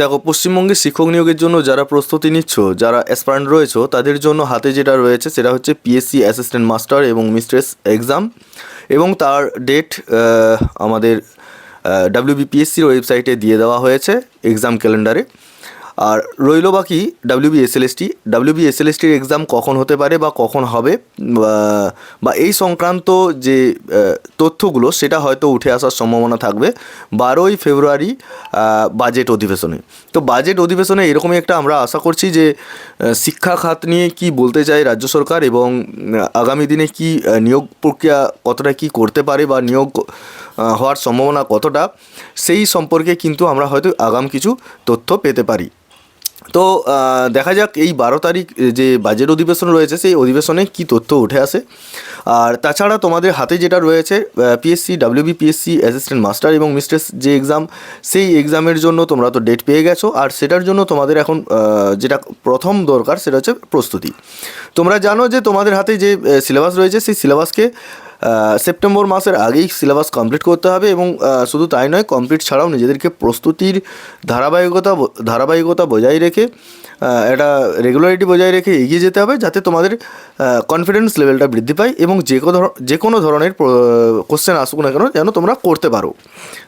দেখো পশ্চিমবঙ্গে শিক্ষক নিয়োগের জন্য যারা প্রস্তুতি নিচ্ছ, যারা অ্যাসপারেন্ট রয়েছে, তাদের জন্য হাতে যেটা রয়েছে সেটা হচ্ছে পিএসসি অ্যাসিস্ট্যান্ট মাস্টার এবং মিস্ট্রেস এক্সাম এবং তার ডেট আমাদের ডাব্লিউবিপিএসসির ওয়েবসাইটে দিয়ে দেওয়া হয়েছে এক্সাম ক্যালেন্ডারে আর রইল বাকি ডাব্লিউবি এসএলএসটি ডাব্লিউবি এসএলএসটির এক্সাম কখন হতে পারে বা কখন হবে? বা- এই সংক্রান্ত যে তথ্যগুলো সেটা হয়তো উঠে আসার সম্ভাবনা থাকবে বারোই ফেব্রুয়ারি বাজেট অধিবেশনে। তো বাজেট অধিবেশনে এরকমই একটা আমরা আশা করছি যে শিক্ষা খাত নিয়ে কি বলতে চায় রাজ্য সরকার এবং আগামী দিনে কি নিয়োগ প্রক্রিয়া কতটা কি করতে পারে বা নিয়োগ হওয়ার সম্ভাবনা কতটা, সেই সম্পর্কে কিন্তু আমরা হয়তো আগাম কিছু তথ্য পেতে পারি। তো দেখা যাক এই বারো তারিখ যে বাজেট অধিবেশন রয়েছে, সেই অধিবেশনে কি তথ্য উঠে আসে। আর তাছাড়া তোমাদের হাতে যেটা রয়েছে PSC WB PSC assistant master এবং মিস্ট্রেস যে এক্সাম সেই এক্সামের জন্য তোমরা তো ডেট পেয়ে গেছো। আর সেটার জন্য তোমাদের এখন যেটা প্রথম দরকার, সেটা হচ্ছে প্রস্তুতি। তোমরা জানো যে তোমাদের হাতে যে সিলেবাস রয়েছে, সেই সিলেবাসকে সেপ্টেম্বর মাসের আগেই সিলেবাস কমপ্লিট করতে হবে এবং শুধু তাই নয় কমপ্লিট ছাড়াও নিজেদেরকে প্রস্তুতির ধারাবাহিকতা ধারাবাহিকতা বজায় রেখে একটা রেগুলারিটি বজায় রেখে এগিয়ে যেতে হবে যাতে তোমাদের কনফিডেন্স লেভেলটা বৃদ্ধি পায় এবং যে কোনো যে কোনো ধরনের কোশ্চেন আসুক না কেন যেন তোমরা করতে পারো।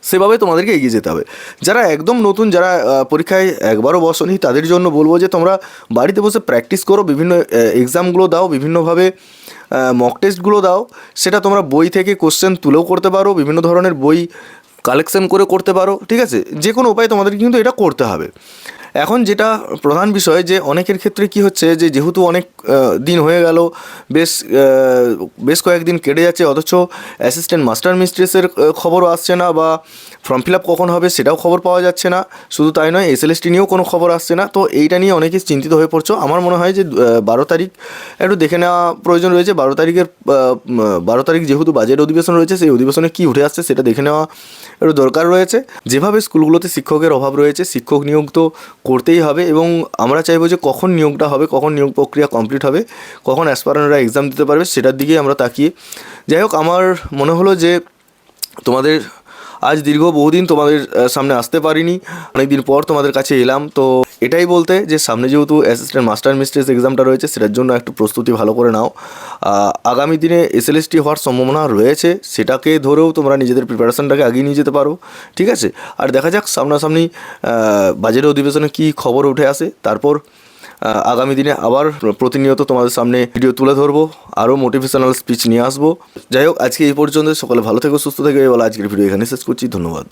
সেভাবে তোমাদেরকে এগিয়ে যেতে হবে। যারা একদম নতুন, যারা পরীক্ষায় একবারও বসনি, তাদের জন্য বলব যে তোমরা বাড়িতে বসে প্র্যাকটিস করো, বিভিন্ন এক্সামগুলো দাও, বিভিন্নভাবে মক টেস্টগুলো দাও। সেটা তোমরা বই থেকে কোশ্চেন তুলেও করতে পারো, বিভিন্ন ধরনের বই কালেকশন করে করতে পারো, ঠিক আছে? যে কোনো উপায়ে তোমাদের কিন্তু এটা করতে হবে। এখন যেটা প্রধান বিষয় যে অনেকের ক্ষেত্রে কি হচ্ছে যে যেহেতু অনেক দিন হয়ে গেল, বেশ বেশ কয়েকদিন কেটে যাচ্ছে, অথচ অ্যাসিস্ট্যান্ট মাস্টার মিস্ট্রেসের খবরও আসছে না বা ফর্ম ফিল আপ কখন হবে সেটাও খবর পাওয়া যাচ্ছে না। শুধু তাই নয় এসএলএসটি নিয়েও কোনো খবর আসছে না। তো এইটা নিয়ে অনেকে চিন্তিত হয়ে পড়ছো। আমার মনে হয় যে বারো তারিখ একটু দেখে নেওয়া প্রয়োজন রয়েছে। বারো তারিখের বারো তারিখ যেহেতু বাজেট অধিবেশন রয়েছে, সেই অধিবেশনে কী উঠে আসছে সেটা দেখে নেওয়া একটু দরকার রয়েছে। যেভাবে স্কুলগুলোতে শিক্ষকের অভাব রয়েছে, শিক্ষক নিয়োগ তো করতেই হবে এবং আমরা চাইব যে কখন নিয়োগটা হবে, কখন নিয়োগ প্রক্রিয়া কমপ্লিট হবে, কখন অ্যাসপারেন্টরা এক্সাম দিতে পারবে, সেটার দিকেই আমরা তাকিয়ে। যাই হোক, আমার মনে হলো যে তোমাদের আজ দীর্ঘ বহুদিন তোমাদের সামনে আসতে পারিনি। অনেকদিন পর তোমাদের কাছে এলাম। তো এটাই বলতে যে, সামনে যেহেতু অ্যাসিস্ট্যান্ট মাস্টার মিস্ট্রেস এক্সামটা রয়েছে, সেটার জন্য একটু প্রস্তুতি ভালো করে নাও। আগামী দিনে এসএলএসটি হওয়ার সম্ভাবনা রয়েছে, সেটাকে ধরেও তোমরা নিজেদের প্রিপারেশনটাকে আগিয়ে নিয়ে যেতে পারো। ঠিক আছে? আর দেখা যাক, সামনাসামনি বাজেট অধিবেশনে কী খবর উঠে আসে। তারপর আগামী দিনে আবার প্রতিনিয়ত তোমাদের সামনে ভিডিও তুলে ধরবো, আরও মোটিভেশনাল স্পিচ নিয়ে আসব। যাই হোক, আজকে এই পর্যন্ত সকালে ভালো থেকো, সুস্থ থেকো। এবার আজকের ভিডিও এখানে শেষ করছি। ধন্যবাদ।